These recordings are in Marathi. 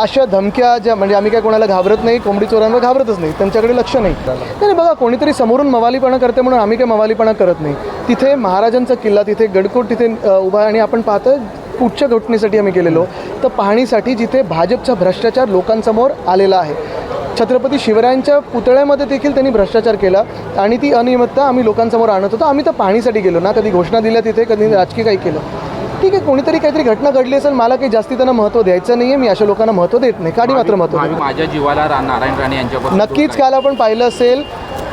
अशा धमक्या ज्या म्हणजे आम्ही काय कोणाला घाबरत नाही कोंबडी चोरांवर घाबरतच नाही. त्यांच्याकडे लक्ष नाही. नाही बघा कोणीतरी समोरून मवालीपणा करते म्हणून आम्ही काय मवालीपणा करत नाही. तिथे महाराजांचा किल्ला तिथे गडकोट तिथे उभा आणि आपण पाहतो कुठच्या घटनेसाठी आम्ही गेलेलो. तर पाहणीसाठी जिथे भाजपचा भ्रष्टाचार लोकांसमोर आलेला आहे. छत्रपती शिवरायांच्या पुतळ्यामध्ये देखील त्यांनी भ्रष्टाचार केला आणि ती अनियमितता आम्ही लोकांसमोर आणत होतो. आम्ही तर पाहणीसाठी गेलो ना कधी घोषणा दिल्या तिथे कधी राजकीय काही केलं. ठीक आहे कोणीतरी काहीतरी घटना घडली असेल मला काही जास्ती त्यांना महत्त्व द्यायचं नाही आहे मी अशा लोकांना महत्त्व देत नाही. काडी मात्र महत्त्व देतो. माझ्या जीवाला रा- नारायण राणे यांच्यापासून नक्कीच काल आपण पाहिलं असेल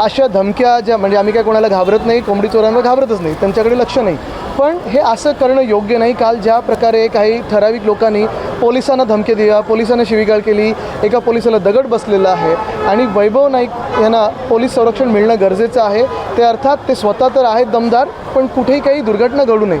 अशा धमक्या ज्या म्हणजे आम्ही काय कोणाला घाबरत नाही कोंबडी चोरांवर घाबरतच नाही त्यांच्याकडे लक्ष नाही. पण हे असं करणं योग्य नाही. काल ज्या प्रकारे काही ठराविक लोकांनी पोलिसांना धमकी दिल्या पोलिसांना शिवीगाळ केली एका पोलिसाला दगड बसलेला आहे आणि वैभव नाईक यांना पोलीस संरक्षण मिळणं गरजेचं आहे. ते अर्थात ते स्वतः तर आहेत दमदार पण कुठेही काही दुर्घटना घडू नये.